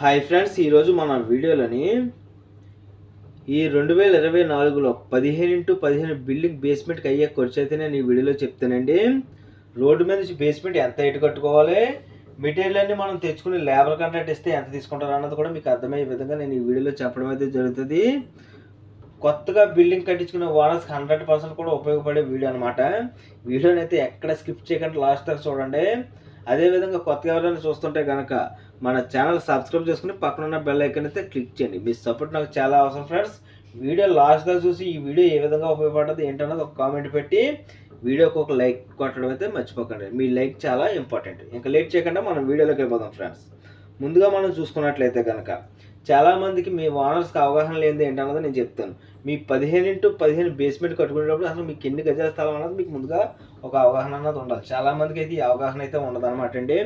Hi friends ఈరోజు మన వీడియోలని ఈ రెండు వేల ఇరవై నాలుగులో పదిహేను ఇంటూ పదిహేను బిల్డింగ్ బేస్మెంట్కి అయ్యే ఖర్చు అయితే నేను ఈ వీడియోలో చెప్తానండి. రోడ్డు మీద నుంచి బేస్మెంట్ ఎంత ఇటు కట్టుకోవాలి? మెటీరియల్ అన్ని మనం తెచ్చుకుని లేబర్ కాంట్రాక్ట్ ఇస్తే ఎంత తీసుకుంటారు అన్నది కూడా మీకు అర్థమయ్యే విధంగా నేను ఈ వీడియోలో చెప్పడం అయితే జరుగుతుంది. కొత్తగా బిల్డింగ్ కట్టించుకునే ఓనర్స్కి హండ్రెడ్ పర్సెంట్ కూడా ఉపయోగపడే వీడియో అనమాట వీడియోని అయితే ఎక్కడ స్కిప్ చేయకుండా లాస్ట్ దాకా చూడండి. అదేవిధంగా కొత్తగా ఎవరైనా చూస్తుంటే కనుక మన ఛానల్ సబ్స్క్రైబ్ చేసుకుని పక్కన ఉన్న బెల్ ఐకన్ అయితే క్లిక్ చేయండి. మీ సపోర్ట్ నాకు చాలా అవసరం ఫ్రెండ్స్ వీడియో లాస్ట్ చూసి ఈ వీడియో ఏ విధంగా ఉపయోగపడుతుంది ఏంటన్నది ఒక కామెంట్ పెట్టి వీడియోకి ఒక లైక్ కొట్టడం అయితే మర్చిపోకండి. మీ లైక్ చాలా ఇంపార్టెంట్ ఇంకా లేట్ చేయకుండా మనం వీడియోలోకి వెళ్ళిపోదాం ఫ్రెండ్స్ ముందుగా మనం చూసుకున్నట్లయితే కనుక చాలామందికి మీ ఓనర్స్కి అవగాహన లేనిది ఏంటన్నది నేను చెప్తాను. మీ పదిహేను ఇంటూ పదిహేను బేస్మెంట్ కట్టుకునేటప్పుడు అసలు మీకు ఎన్ని గజాల స్థలం అన్నది మీకు ముందుగా ఒక అవగాహన అన్నది ఉండాలి. చాలామందికి అయితే ఈ అవగాహన అయితే ఉండదన్నమాట. అండి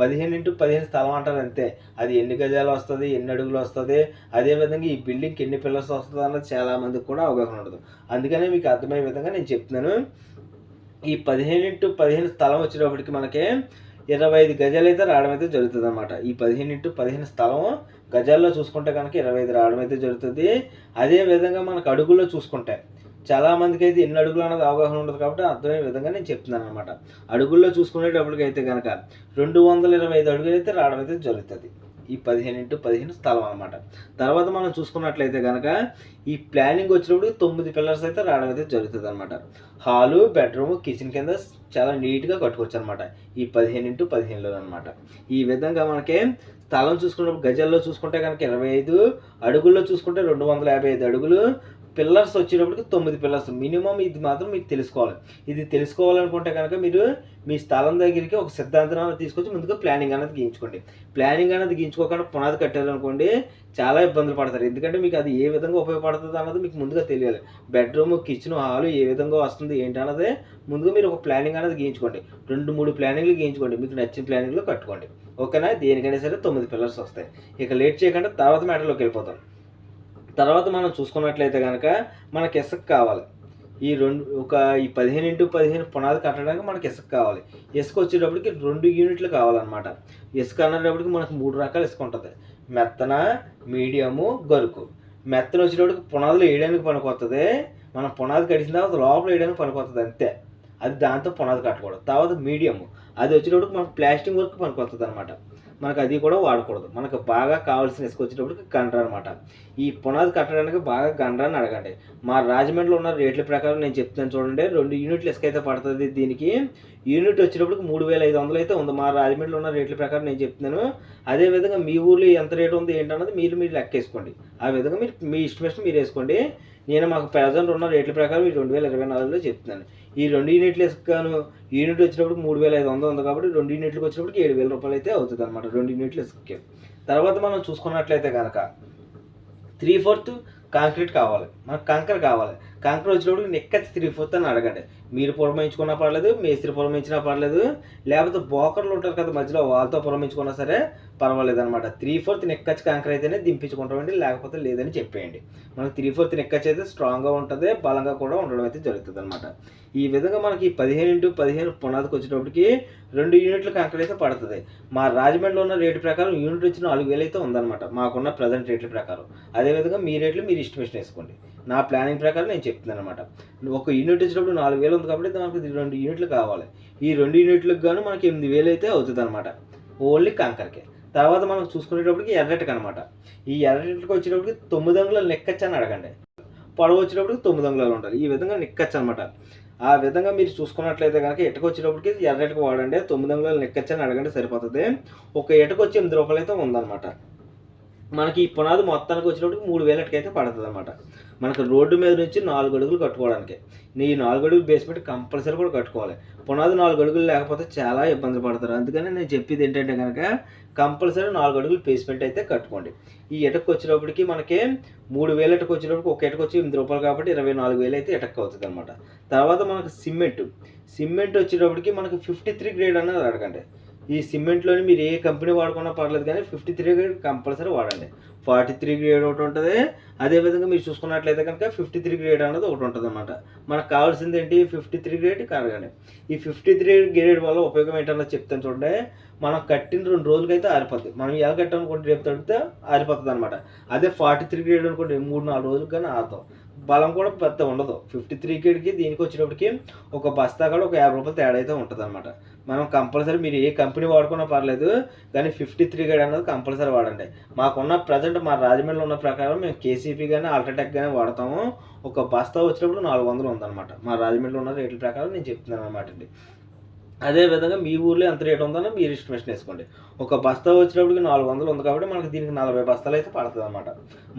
పదిహేను ఇంటూ పదిహేను స్థలం అంటారు అంతే. అది ఎన్ని గజాలు వస్తుంది ఎన్ని అడుగులు వస్తుంది అదేవిధంగా ఈ బిల్డింగ్కి ఎన్ని పిల్లర్స్ వస్తుంది అన్నది చాలామందికి కూడా అవగాహన ఉండదు. అందుకనే మీకు అర్థమయ్యే విధంగా నేను చెప్తున్నాను. ఈ పదిహేను ఇంటూ పదిహేను స్థలం వచ్చేటప్పటికి మనకి ఇరవై ఐదు గజాలు అయితే రావడం అయితే జరుగుతుంది అనమాట ఈ పదిహేను ఇంటూ పదిహేను స్థలం గజాల్లో చూసుకుంటే కనుక ఇరవై ఐదు రావడం అయితే జరుగుతుంది. అదే విధంగా మనకు అడుగుల్లో చూసుకుంటే చాలా మందికి అయితే ఎన్ని అడుగులు అన్నది అవగాహన ఉండదు కాబట్టి అర్థమయ్యే విధంగా నేను చెప్తున్నాను అనమాట అడుగుల్లో చూసుకునేటప్పటికైతే అయితే కనుక రెండు వందల ఇరవై ఐదు అడుగులు అయితే రావడం అయితే జరుగుతుంది. ఈ పదిహేను ఇంటూ పదిహేను స్థలం అనమాట తర్వాత మనం చూసుకున్నట్లయితే కనుక ఈ ప్లానింగ్ వచ్చినప్పుడు తొమ్మిది పిల్లర్స్ అయితే రావడం అయితే జరుగుతుంది అనమాట హాలు బెడ్రూమ్ కిచెన్ కింద చాలా నీట్గా కట్టుకోవచ్చు అనమాట ఈ పదిహేను ఇంటూ పదిహేనులో అనమాట ఈ విధంగా మనకి స్థలం చూసుకున్నప్పుడు గజాల్లో చూసుకుంటే కనుక ఇరవై ఐదు అడుగుల్లో చూసుకుంటే రెండు వందల యాభై ఐదు అడుగులు పిల్లర్స్ వచ్చేటప్పటికి తొమ్మిది పిల్లర్స్ మినిమం ఇది మాత్రం మీకు తెలుసుకోవాలి. ఇది తెలుసుకోవాలనుకుంటే కనుక మీరు మీ స్థలం దగ్గరికి ఒక సిద్ధాంతం తీసుకొచ్చి ముందుగా ప్లానింగ్ అనేది గీయించుకోండి. ప్లానింగ్ అనేది గీయించుకోకుండా పునాది కట్టారనుకోండి చాలా ఇబ్బందులు పడతారు. ఎందుకంటే మీకు అది ఏ విధంగా ఉపయోగపడుతుంది అన్నది మీకు ముందుగా తెలియాలి. బెడ్రూమ్ కిచెన్ హాల్ ఏ విధంగా వస్తుంది ఏంటి అన్నది ముందుగా మీరు ఒక ప్లానింగ్ అనేది గీయించుకోండి. రెండు మూడు ప్లానింగ్లు గీయించుకోండి. మీకు నచ్చిన ప్లానింగ్లో కట్టుకోండి. ఓకేనా? దేనికైనా సరే తొమ్మిది పిల్లర్స్ వస్తాయి. ఇక లేట్ చేయకుండా తర్వాత మ్యాటర్లోకి వెళ్ళిపోతాం తర్వాత మనం చూసుకున్నట్లయితే కనుక మనకి ఇసుక కావాలి. ఈ రెండు ఒక ఈ పదిహేను ఇంటూ పదిహేను పునాది కట్టడానికి మనకి ఇసుక కావాలి. ఇసుక వచ్చేటప్పటికి రెండు యూనిట్లు కావాలన్నమాట. ఇసుక అనేటప్పటికి మనకు మూడు రకాల ఇసుక ఉంటుంది. మెత్తన మీడియము గరుకు. మెత్తన వచ్చేటప్పటికి పునాదులు వేయడానికి పనికొస్తుంది మనం పునాది కట్టిన తర్వాత లోపల వేయడానికి పనికొస్తుంది అంతే. అది దాంతో పునాది కట్టకూడదు. తర్వాత మీడియము. అది వచ్చేటప్పటికి మనం ప్లాస్టింగ్ వర్క్ పనికొస్తుంది అనమాట మనకు అది కూడా వాడకూడదు. మనకు బాగా కావాల్సిన ఇసుక వచ్చేటప్పుడు గండ్ర అనమాట ఈ పునాది కట్టడానికి బాగా గండ్రాన్ని అడగండి. మా రాజమండ్రిలో ఉన్న రేట్ల ప్రకారం నేను చెప్తాను చూడండి. రెండు యూనిట్లు ఇసుక అయితే పడుతుంది దీనికి. యూనిట్ వచ్చేటప్పటికి మూడు వేల ఐదు వందలు అయితే ఉంది. మా రాజమండ్రిలో ఉన్న రేట్ల ప్రకారం నేను చెప్తున్నాను. అదేవిధంగా మీ ఊర్లో ఎంత రేటు ఉంది ఏంటన్నది మీరు మీరు లెక్కేసుకోండి ఆ విధంగా మీరు మీ ఇష్టం మీరు వేసుకోండి. నేను మాకు ప్రజెంట్ ఉన్న రేట్ల ప్రకారం ఈ రెండు వేల ఇరవై నాలుగులో చెప్తున్నాను. ఈ రెండు యూనిట్లు ఇసుకను యూనిట్ వచ్చినప్పుడు మూడు వేల ఐదు వందలు ఉంది కాబట్టి రెండు యూనిట్లకు వచ్చినప్పటికి ఏడు వేల రూపాయలు అయితే అవుతుంది అనమాట రెండు యూనిట్లు ఇసుకకి. తర్వాత మనం చూసుకున్నట్లయితే కనుక త్రీ ఫోర్త్ కాంక్రీట్ కావాలి. మనకు కంకర కావాలి. కంకర వచ్చినప్పుడు నెక్కచ్చి త్రీ ఫోర్త్ అని అడగండి. మీరు పురమించుకున్నా పర్లేదు మేస్త్రి పురమించినా పర్లేదు లేకపోతే బోకర్లు ఉంటారు కదా మధ్యలో వాళ్ళతో పురమించుకున్నా సరే పర్వాలేదు అనమాట త్రీ ఫోర్త్ నెక్కచ్చి కంకర అయితేనే దింపించుకుంటామండి లేకపోతే లేదని చెప్పేయండి. మనకి త్రీ ఫోర్త్ నెక్కచ్చి అయితే స్ట్రాంగ్గా ఉంటుంది బలంగా కూడా ఉండడం అయితే జరుగుతుంది అనమాట ఈ విధంగా మనకి పదిహేను ఇంటూ పదిహేను పునాదికి వచ్చేటప్పటికి రెండు యూనిట్లు కంకర అయితే పడుతుంది. మా రాజమండ్రిలో ఉన్న రేటు ప్రకారం యూనిట్ వచ్చి నాలుగు వేలు అయితే ఉందన్నమాట. మాకున్న ప్రజెంట్ రేట్ల ప్రకారం. అదేవిధంగా మీ రేట్లు మీరు ఇస్టిమేషన్ వేసుకోండి. నా ప్లానింగ్ ప్రకారం నేను చెప్తున్నాను అనమాట ఒక యూనిట్ వచ్చినప్పుడు నాలుగు వేలు ఉంది కాబట్టి మనకి రెండు యూనిట్లు కావాలి. ఈ రెండు యూనిట్లకు గాను మనకి ఎనిమిది వేలు అయితే అవుతుంది అనమాట ఓన్లీ కాంకర్కే. తర్వాత మనం చూసుకునేటప్పటికి ఎర్రటికి అనమాట ఈ ఎర్రటికి వచ్చేటప్పటికి తొమ్మిది అంగుళాలు నెక్కచ్చు అని అడగండి. పొడవు వచ్చేటప్పటికి తొమ్మిది అంగుళాలు ఉండాలి. ఈ విధంగా నిక్కచ్చు అనమాట ఆ విధంగా మీరు చూసుకున్నట్లయితే కనుక ఎటకు వచ్చేటప్పటికి ఎర్రటికి వాడండి తొమ్మిది అంగుళాలు నెక్కచ్చు అని అడగండి సరిపోతుంది. ఒక ఎటకు వచ్చి ఎనిమిది రూపాయలు అయితే ఉందన్నమాట. మనకి ఈ పునాది మొత్తానికి వచ్చేటప్పటికి మూడు వేలకి అయితే పడుతుంది అనమాట మనకు రోడ్డు మీద నుంచి నాలుగు అడుగులు కట్టుకోవడానికి. ఈ నాలుగు అడుగులు బేస్మెంట్ కంపల్సరీ కూడా కట్టుకోవాలి. పునాది నాలుగు అడుగులు లేకపోతే చాలా ఇబ్బంది పడతారు. అందుకని నేను చెప్పేది ఏంటంటే కనుక కంపల్సరీ నాలుగు అడుగులు బేస్మెంట్ అయితే కట్టుకోండి. ఈ ఇటకు వచ్చేటప్పటికి మనకి మూడు వేల ఇటకు వచ్చేటప్పటికి ఒక ఇటకు వచ్చి ఎనిమిది రూపాయలు కాబట్టి ఇరవై నాలుగు వేలు అయితే ఇటక్ అవుతుంది అనమాట తర్వాత మనకు సిమెంట్. సిమెంట్ వచ్చేటప్పటికి మనకి ఫిఫ్టీ త్రీ గ్రేడ్ అనేది అడగండి. ఈ సిమెంట్లోని మీరు ఏ కంపెనీ వాడుకున్నా పర్లేదు కానీ ఫిఫ్టీ త్రీ గ్రేడ్ కంపల్సరీ వాడండి. ఫార్టీ త్రీ గ్రేడ్ ఒకటి ఉంటుంది. అదేవిధంగా మీరు చూసుకున్నట్లయితే కనుక ఫిఫ్టీ త్రీ గ్రేడ్ అనేది ఒకటి ఉంటుంది అనమాట మనకు కావాల్సింది ఏంటి? ఫిఫ్టీ త్రీ గ్రేడ్ కరగండి. ఈ ఫిఫ్టీ త్రీ గ్రేడ్ వల్ల ఉపయోగం ఏంటన్నా చెప్తాను చూడండి. మనం కట్టిన రెండు రోజులకైతే ఆరిపోద్ది. మనం ఎలా కట్టామనుకుంటే రేపు తడితే ఆరిపోతుంది అనమాట అదే ఫార్టీ త్రీ గ్రేడ్ అనుకోండి మూడు నాలుగు రోజులు కానీ ఆరుతాం. బలం కూడా పెద్ద ఉండదు. ఫిఫ్టీ త్రీ కేడ్కి దీనికి వచ్చినప్పటికి ఒక బస్తా కూడా ఒక యాభై రూపాయలు తేడా అయితే ఉంటుంది అనమాట మనం కంపల్సరీ మీరు ఏ కంపెనీ వాడుకున్నా పర్లేదు కానీ ఫిఫ్టీ త్రీ గేడ్ అనేది కంపల్సరీ వాడండి. మాకున్న ప్రజెంట్ మా రాజమండ్రిలో ఉన్న ప్రకారం మేము కేసీపీ కానీ అల్ట్రాటెక్ కానీ వాడతాము. ఒక బస్తా వచ్చినప్పుడు నాలుగు వందలు ఉందన్నమాట. మా రాజమండ్రిలో ఉన్న రేట్ల ప్రకారం నేను చెప్తున్నాను అనమాట అండి. అదే విధంగా మీ ఊర్లో ఎంత రేట్ ఉందో మీరు ఎస్టిమేషన్ వేసుకోండి. ఒక బస్తా వచ్చినప్పటికి నాలుగు వందలు ఉంది కాబట్టి మనకి దీనికి నలభై బస్తాలు అయితే పడుతుంది అనమాట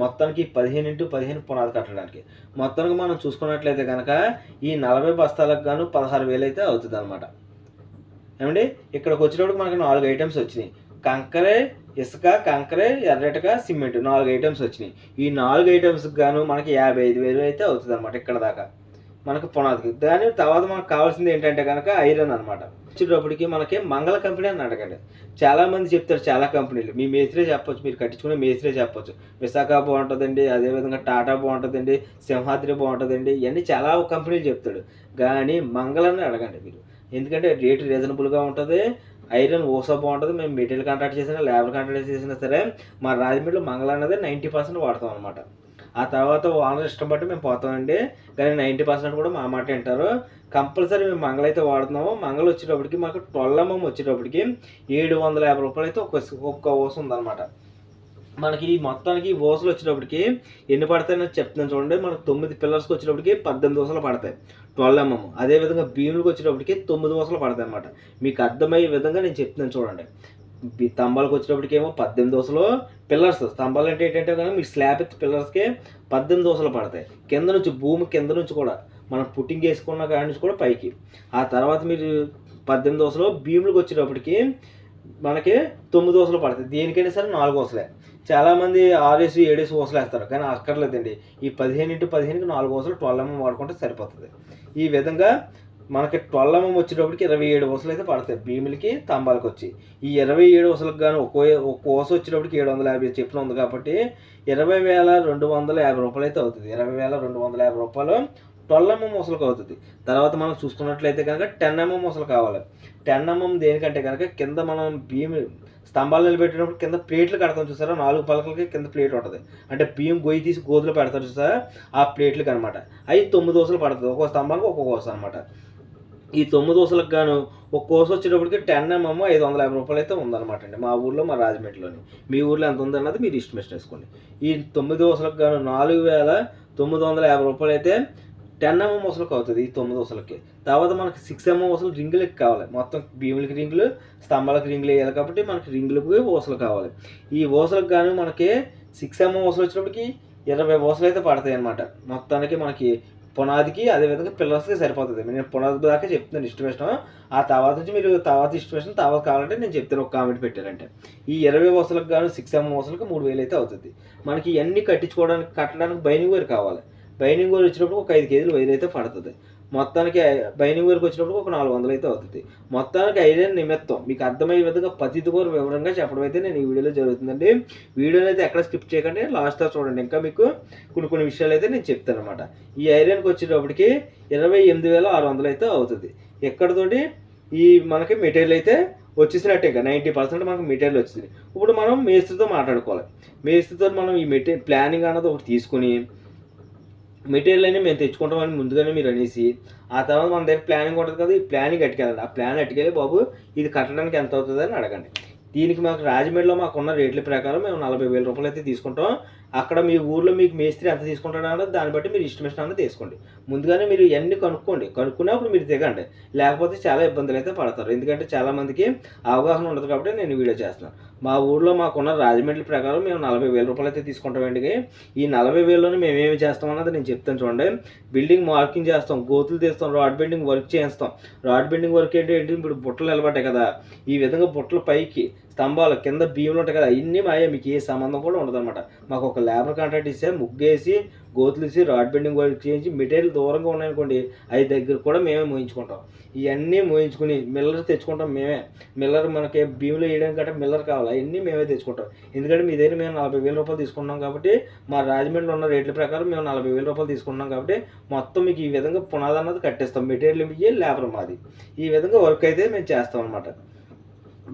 మొత్తానికి పదిహేను ఇంటూ పదిహేను పునాది కట్టడానికి. మొత్తానికి మనం చూసుకున్నట్లయితే కనుక ఈ నలభై బస్తాలకు గాను పదహారు వేలు అయితే అవుతుంది అనమాట ఏమండి? ఇక్కడికి వచ్చినప్పుడు మనకి నాలుగు ఐటమ్స్ వచ్చినాయి. కంకరే ఇసుక కంకరే ఎర్రటక సిమెంట్ నాలుగు ఐటమ్స్ వచ్చినాయి. ఈ నాలుగు ఐటమ్స్కి గాను మనకి యాభై ఐదు వేలు అయితే అవుతుంది అనమాట ఇక్కడ దాకా. మనకు పునాదికి దాని తర్వాత మనకు కావాల్సింది ఏంటంటే కనుక ఐరన్ అనమాట వచ్చేటప్పటికి మనకి మంగళ కంపెనీ అని అడగండి. చాలామంది చెప్తారు చాలా కంపెనీలు. మీ మేస్త్రే చెప్పొచ్చు మీరు కట్టించుకునే మేస్త్రే చెప్పొచ్చు. విశాఖ బాగుంటుందండి అదేవిధంగా టాటా బాగుంటుందండి సింహాద్రి బాగుంటుందండి ఇవన్నీ చాలా కంపెనీలు చెప్తాడు. కానీ మంగళని అడగండి మీరు. ఎందుకంటే రేటు రీజనబుల్గా ఉంటుంది ఐరన్ ఓసా బాగుంటుంది మేము మెటీరియల్ కాంట్రాక్ట్ చేసినా లేబర్ కాంట్రాక్ట్ చేసినా సరే మా రాజమండ్రిలో మంగళ అనేది నైంటీ పర్సెంట్ వాడతాం అనమాట ఆ తర్వాత ఓనర్ ఇష్టం బట్టి మేము పోతామండి. కానీ నైంటీ పర్సెంట్ కూడా మా మాట వింటారు. కంపల్సరీ మేము మంగళ అయితే వాడుతున్నాము. మంగళ వచ్చేటప్పటికి మాకు ట్వెల్వ్ అమ్మం వచ్చేటప్పటికి ఏడు వందల యాభై రూపాయలు అయితే ఒక ఒక్క ఓస ఉందన్నమాట. మనకి ఈ మొత్తానికి ఓసలు వచ్చేటప్పటికి ఎన్ని పడతాయని చెప్తున్నాను చూడండి. మనకు తొమ్మిది పిల్లర్స్కి వచ్చేటప్పటికి పద్దెనిమిది ఓసలు పడతాయి. ట్వెల్వ్ ఎంఎం అదేవిధంగా భీములకు వచ్చేటప్పటికి తొమ్మిది ఓసలు పడతాయి అనమాట మీకు అర్థమయ్యే విధంగా నేను చెప్తున్నాను చూడండి. స్తంభాలకు వచ్చేటప్పటికేమో పద్దెనిమిది దోశలు పిల్లర్స్. స్తంభాలు అంటే ఏంటంటే కనుక మీకు స్లాబ్ ఎత్తి పిల్లర్స్కి పద్దెనిమిది దోసలు పడతాయి. కింద నుంచి భూమి కింద నుంచి కూడా మనం పుట్టింగ్ వేసుకున్న కాడి నుంచి కూడా పైకి. ఆ తర్వాత మీరు పద్దెనిమిది దోశలు భీములకు వచ్చేటప్పటికి మనకి తొమ్మిది దోసలు పడతాయి. దేనికైనా సరే నాలుగు దోశలే చాలామంది ఆరేసి ఏడేసి ఓసలు వేస్తారు కానీ అక్కర్లేదండి. ఈ పదిహేను ఇంటూ పదిహేనుకి నాలుగు ఓసలు ట్వెల్వ్ ఎంఎం వాడుకుంటే సరిపోతుంది. ఈ విధంగా మనకి ట్వెల్వ్ వచ్చేటప్పటికి ఇరవై ఏడు వసలు అయితే పడతాయి. భీములకి తంబాలకు వచ్చి ఈ ఇరవై ఏడు వసలకు కానీ ఒక్కో ఒక్క వస వచ్చేటప్పటికి ఏడు వందల యాభై చెప్పిన ఉంది కాబట్టి ఇరవై వేల రెండు వందల యాభై రూపాయలు అయితే అవుతుంది. ఇరవై వేల రెండు వందల యాభై రూపాయలు ట్వెల్వ్ ఎంఎం అవుతుంది. తర్వాత మనం చూసుకున్నట్లయితే కనుక టెన్ ఎంఎం కావాలి. టెన్ ఎంఎం దేనికంటే కనుక కింద మనం భీమి స్తంభాలు నిలబెట్టినప్పుడు కింద ప్లేట్లు కడతాం చూసారా? నాలుగు పలకలకి కింద ప్లేట్ ఉంటుంది. అంటే బియ్యం గొయ్యి తీసి గోతులు పెడతారు చూసారా? ఆ ప్లేట్లకి అనమాట అవి తొమ్మిది దోసలు పడుతుంది ఒక్కో స్తంభానికి ఒక్కొక్క కోస అనమాట ఈ తొమ్మిది దోశలకు గాను ఒక కోస వచ్చేటప్పటికి టెన్ ఎంఎం ఐదు వందల యాభై రూపాయలు అయితే ఉందన్నమాట అండి మా ఊర్లో మా రాజమండ్రిలోని మీ ఊర్లో ఎంత ఉందన్నది మీరు ఇస్టిమేషన్ వేసుకోండి. ఈ తొమ్మిది దోశలకు గాను నాలుగు వేల తొమ్మిది వందల యాభై రూపాయలు అయితే టెన్ ఎంఎం వసలకు అవుతుంది ఈ తొమ్మిది వసలకి తర్వాత మనకి సిక్స్ ఎంఎం వసలు రింగులకి కావాలి. మొత్తం భీములకి రింగులు స్తంభాలకు రింగులు వేయాలి కాబట్టి మనకి రింగులకు ఓసలు కావాలి. ఈ ఓసలకు కానీ మనకి సిక్స్ ఎంఎం ఓసలు వచ్చినప్పటికి ఇరవై ఓసలు అయితే పడతాయి అన్నమాట మొత్తానికి మనకి పునాదికి అదేవిధంగా పిల్లర్స్కి సరిపోతుంది. నేను పునాది దాకా చెప్తున్నాను ఇస్టిమేషన్ ఆ తర్వాత నుంచి మీరు తర్వాత ఇస్టిమేషన్ తర్వాత కావాలంటే నేను చెప్తాను ఒక కామెంట్ పెట్టారంటే. ఈ ఇరవై వసలకు గాను సిక్స్ ఎంఎం వసలకు మూడు వేలు అయితే అవుతుంది. మనకి ఇవన్నీ కట్టించుకోవడానికి కట్టడానికి బైనింగ్ వేరు కావాలి. బైనింగ్ వేరు వచ్చినప్పుడు ఒక ఐదు కేజీలు వైర్ అయితే పడుతుంది. మొత్తానికి బైనింగ్ వరకు వచ్చినప్పుడు ఒక నాలుగు వందలు అయితే అవుతుంది. మొత్తానికి ఐరన్ నిమిత్తం. మీకు అర్థమయ్యే విధంగా ప్రతిది కూడా వివరంగా చెప్పడం అయితే నేను ఈ వీడియోలో జరుగుతుందండి. వీడియోని అయితే ఎక్కడ స్కిప్ చేయకండి లాస్ట్ చూడండి. ఇంకా మీకు కొన్ని కొన్ని విషయాలు అయితే నేను చెప్తాను అనమాట ఈ ఐరన్కి వచ్చేటప్పటికి ఇరవై ఎనిమిది వేల ఆరు వందలు అయితే అవుతుంది. ఎక్కడతోటి? ఈ మనకి మెటీరియల్ అయితే వచ్చేసినట్టే ఇంకా. నైంటీ పర్సెంట్ మనకు మెటీరియల్ వచ్చింది. ఇప్పుడు మనం మేస్త్రితో మాట్లాడుకోవాలి. మేస్త్రితో మనం ఈ మెటీరియల్ ప్లానింగ్ అన్నది ఒకటి తీసుకుని మెటీరియల్ అయినా మేము తెచ్చుకుంటామని ముందుగానే మీరు అనేసి ఆ తర్వాత మన దగ్గర ప్లానింగ్ ఉంటుంది కదా ఈ ప్లానింగ్ అట్టుకెళ్ళండి ఆ ప్లాన్ అట్టుకెళ్ళి బాబు ఇది కట్టడానికి ఎంత అవుతుంది? అని అడగండి. దీనికి మాకు రాజమండ్రిలో మాకున్న రేట్ల ప్రకారం మేము నలభై వేల రూపాయలు అయితే తీసుకుంటాం. అక్కడ మీ ఊర్లో మీకు మేస్త్రి ఎంత తీసుకుంటాడో దాన్ని బట్టి మీరు ఇష్టమిష్టం అన్నది తీసుకోండి ముందుగానే మీరు ఇవన్నీ కనుక్కోండి. కనుక్కున్నప్పుడు మీరు దిగండి. లేకపోతే చాలా ఇబ్బందులు అయితే పడతారు. ఎందుకంటే చాలామందికి అవగాహన ఉండదు కాబట్టి నేను వీడియో చేస్తున్నాను. మా ఊర్లో మాకున్న రాజమండ్రి ప్రకారం మేము నలభై వేల రూపాయలు అయితే తీసుకుంటామండి ఈ నలభై వేలలోనే మేము ఏమి చేస్తాం అన్నది నేను చెప్తాను చూడండి. బిల్డింగ్ మార్కింగ్ చేస్తాం. గోతులు తీస్తాం. రాడ్ బెండింగ్ వర్క్ చేస్తాం. రాడ్ బెండింగ్ వర్క్ ఏంటి ఏంటి? ఇప్పుడు బుట్టలు నిలబడ్డాయి కదా. ఈ విధంగా బుట్టలు పైకి స్తంభాలు కింద బియ్యంలు ఉంటాయి కదా అవన్నీ మాయ మీకు ఏ సంబంధం కూడా ఉండదన్నమాట. మాకు ఒక లేబర్ కాంట్రాక్ట్ ఇస్తే ముగ్గేసి గోతులేసి రాడ్ బెండింగ్ వర్క్ చేయించి మెటీరియల్ దూరంగా ఉన్నాయనుకోండి అవి దగ్గర కూడా మేమే మోయించుకుంటాం. ఇవన్నీ మోయించుకుని మిల్లర్ తెచ్చుకుంటాం మేమే. మిల్లర్ మనకి భీములు వేయడానికి కంటే మిల్లర్ కావాలి అవన్నీ మేమే తెచ్చుకుంటాం. ఎందుకంటే మీ దగ్గర మేము నలభై వేల రూపాయలు తీసుకుంటున్నాం కాబట్టి మా రాజమండ్రిలో ఉన్న రేట్ల ప్రకారం మేము నలభై వేల రూపాయలు తీసుకుంటున్నాం కాబట్టి మొత్తం మీకు ఈ విధంగా పునాది అన్నది కట్టేస్తాం. మెటీరియల్ ఇవి లేబర్ మాది. ఈ విధంగా వర్క్ అయితే మేము చేస్తాం అనమాట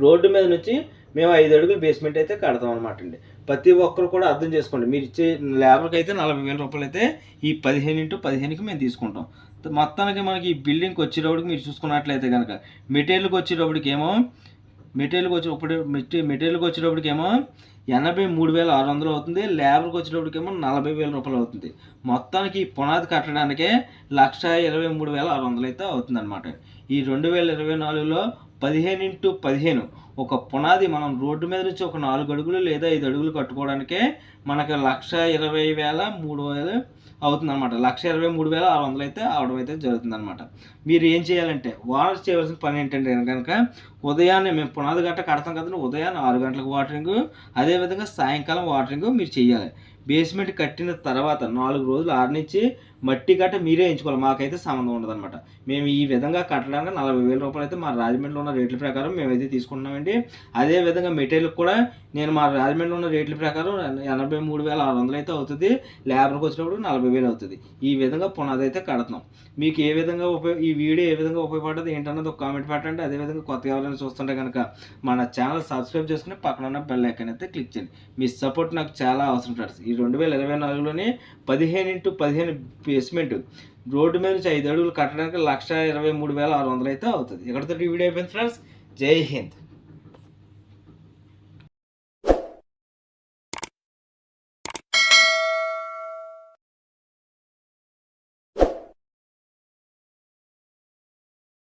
రోడ్డు మీద నుంచి మేము ఐదు అడుగులు బేస్మెంట్ అయితే కడతాం అనమాట అండి. ప్రతి ఒక్కరు కూడా అర్థం చేసుకోండి. మీరు ఇచ్చే లేబర్కి అయితే నలభై వేల రూపాయలు అయితే ఈ పదిహేను ఇంటూ పదిహేనుకి మేము తీసుకుంటాం. మొత్తానికి మనకి ఈ బిల్డింగ్కి వచ్చేటప్పటికి మీరు చూసుకున్నట్లయితే కనుక మెటీరియల్కి వచ్చేటప్పటికి ఏమో మెటీరియల్కి వచ్చేటప్పుడు మెటీ మెటీరియల్కి వచ్చేటప్పటికి ఏమో ఎనభై మూడు వేల ఆరు వందలు అవుతుంది. లేబర్కి వచ్చేటప్పటికి ఏమో నలభై వేల రూపాయలు అవుతుంది. మొత్తానికి ఈ పునాది కట్టడానికే లక్ష ఇరవై మూడు వేల ఆరు వందలు అయితే అవుతుంది అనమాట ఈ రెండు వేల ఇరవై నాలుగులో పదిహేను ఇంటూ పదిహేను. ఒక పునాది మనం రోడ్డు మీద నుంచి ఒక నాలుగు అడుగులు లేదా ఐదు అడుగులు కట్టుకోవడానికే మనకి లక్ష ఇరవై వేల మూడు వేలు అవుతుందన్నమాట. లక్ష ఇరవై మూడు వేల ఆరు వందలు అయితే అవడం అయితే జరుగుతుందన్నమాట. మీరు ఏం చేయాలంటే వాటర్ చేయవలసిన పని ఏంటంటే కనుక ఉదయాన్నే మేము పునాది గట్ట కడతాం కదండి ఉదయాన్నే ఆరు గంటలకు వాటరింగ్ అదేవిధంగా సాయంకాలం వాటరింగ్ మీరు చేయాలి. బేస్మెంట్ కట్టిన తర్వాత నాలుగు రోజులు ఆరనిచ్చి మట్టి గట్ట మీరే ఎంచుకోవాలి. మాకైతే సంబంధం ఉండదన్నమాట. మేము ఈ విధంగా కట్టడానికి నలభై వేల రూపాయలు అయితే మా రాజమండ్రిలో ఉన్న రేట్ల ప్రకారం మేమైతే తీసుకుంటున్నామండి. అదే విధంగా మెటీరియల్ కూడా నేను మా రాజమండ్రిలో ఉన్న రేట్ల ప్రకారం ఎనభై మూడు వేల ఆరు వందలు అయితే అవుతుంది. లేబర్కి వచ్చినప్పుడు నలభై వేలు అవుతుంది. ఈ విధంగా పునాది అయితే కడుతున్నాం. మీకు ఏ విధంగా ఉపయోగ ఈ వీడియో ఏ విధంగా ఉపయోగపడుతుంది ఏంటన్నది ఒక కామెంట్ పెట్టండి. అదేవిధంగా కొత్తగా ఎవరైనా చూస్తుంటే కనుక మన ఛానల్ సబ్స్క్రైబ్ చేసుకుని పక్కన ఉన్న బెల్ ఐకన్ అయితే క్లిక్ చేయండి. మీ సపోర్ట్ నాకు చాలా అవసరం ఫ్రెండ్స్. ఈ రెండు వేల ఇరవై నాలుగులోనే పదిహేను ఇంటూ పదిహేను బేస్మెంట్ రోడ్డు మీద నుంచి ఐదు అడుగులు కట్టడానికి లక్ష ఇరవై మూడు వేల ఆరు వందలు అయితే అవుతుంది. ఇక్కడతో వీడియో అయిపోయింది ఫ్రెండ్స్. జై హింద్.